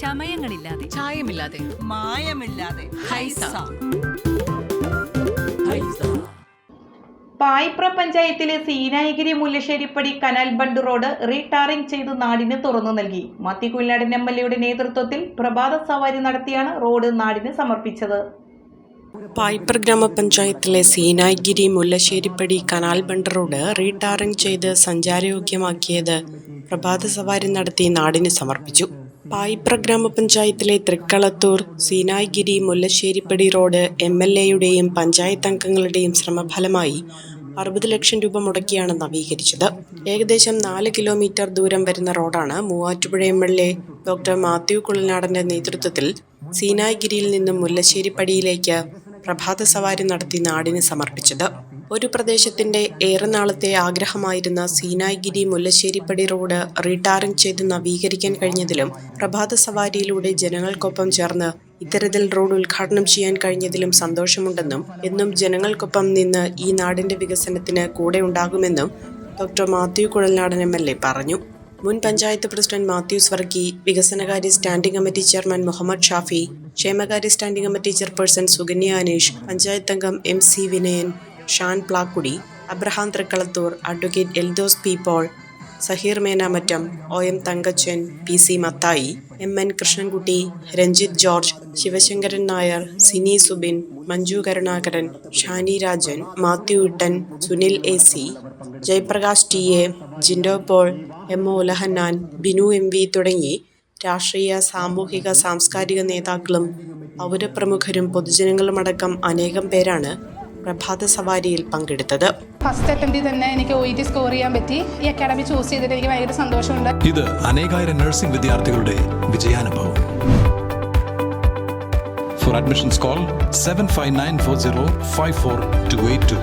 ചമയങ്ങളില്ലാതെ. ചായമില്ലാതെ. മായമില്ലാതെ. ഹൈസ. പായിപ്ര പഞ്ചായത്തിലെ Seenayagiri Mullasseripady canal bund road retarring ചെയ്ത് നാടിന് തുറന്നു നൽകി. മത്തി കുയിലാടൻ എം എൽ എയുടെ നേതൃത്വത്തിൽ പ്രഭാത സവാരി നടത്തിയാണ് റോഡ് നാടിന് സമർപ്പിച്ചത്. പായ്പർ ഗ്രാമപഞ്ചായത്തിലെ Seenayagiri Mullasseripady canal bund road retarring ചെയ്ത് സഞ്ചാരയോഗ്യമാക്കിയത് പ്രഭാത സവാരി നടത്തി നാടിന് സമർപ്പിച്ചു. പായിപ്ര ഗ്രാമപഞ്ചായത്തിലെ Thrikkalathoor Seenayagiri Mullasseripady road M L എയുടെയും പഞ്ചായത്ത് അംഗങ്ങളുടെയും ശ്രമഫലമായി അറുപത് ലക്ഷം രൂപ മുടക്കിയാണ് നവീകരിച്ചത്. ഏകദേശം നാല് കിലോമീറ്റർ ദൂരം വരുന്ന റോഡാണ് Muvattupuzha M L A doctor Mathew കുളനാടന്റെ നേതൃത്വത്തിൽ സീനായ്ഗിരിയിൽ നിന്നും മുല്ലശ്ശേരിപ്പടിയിലേക്ക് പ്രഭാത സവാരി നടത്തി നാടിന് സമർപ്പിച്ചത്. ഒരു പ്രദേശത്തിന്റെ ഏറെ നാളത്തെ ആഗ്രഹമായിരുന്ന സീനായ്ഗിരി മുല്ലശ്ശേരിപ്പടി റോഡ് റീടാറിംഗ് ചെയ്ത് നവീകരിക്കാൻ കഴിഞ്ഞതിലും പ്രഭാത സവാരിയിലൂടെ ജനങ്ങൾക്കൊപ്പം ചേർന്ന് ഇത്തരത്തിൽ റോഡ് ഉദ്ഘാടനം ചെയ്യാൻ കഴിഞ്ഞതിലും സന്തോഷമുണ്ടെന്നും എന്നും ജനങ്ങൾക്കൊപ്പം നിന്ന് ഈ നാടിന്റെ വികസനത്തിന് കൂടെ ഉണ്ടാകുമെന്നും doctor Mathew Kuzhalnadan M L A പറഞ്ഞു. മുൻ പഞ്ചായത്ത് പ്രസിഡന്റ് മാത്യൂസ് വർക്കി വികസനകാര്യ standing committee chairman Muhammad Shafi ക്ഷേമകാര്യ standing committee chairperson Suganya Aneesh panchayat അംഗം M C Vinayan Shan Plakkudy Abraham Thrikkalathoor advocate Eldhose P Paul Saheer Menamattam O M Thankachan P C Mathai M N Krishnankutty Ranjith George Sivasankaran Nair Sini Subin Manju Karunakaran Shani Rajan Mathew Ittan Sunil A C Jayaprakash T A Jindo Paul M O Ulahannan Binu M V തുടങ്ങി രാഷ്ട്രീയ സാമൂഹിക സാംസ്കാരിക നേതാക്കളും പൗരപ്രമുഖരും പൊതുജനങ്ങളുമടക്കം അനേകം പേരാണ് പ്രഭാത സവാരിയിൽ പങ്കെടുത്തത്. First അറ്റംപ്റ്റിൽ തന്നെ എനിക്ക് ഒ ടി സ്കോർ ചെയ്യാൻ പറ്റി. ഈ അക്കാഡമി ചൂസ് ചെയ്തിട്ട് എനിക്ക് ഭയങ്കര സന്തോഷമുണ്ട്. ഇത് അനേകായിരം നഴ്സിംഗ് വിദ്യാർത്ഥികളുടെ വിജയാനുഭവം. For admissions call seven five nine four zero five four two eight two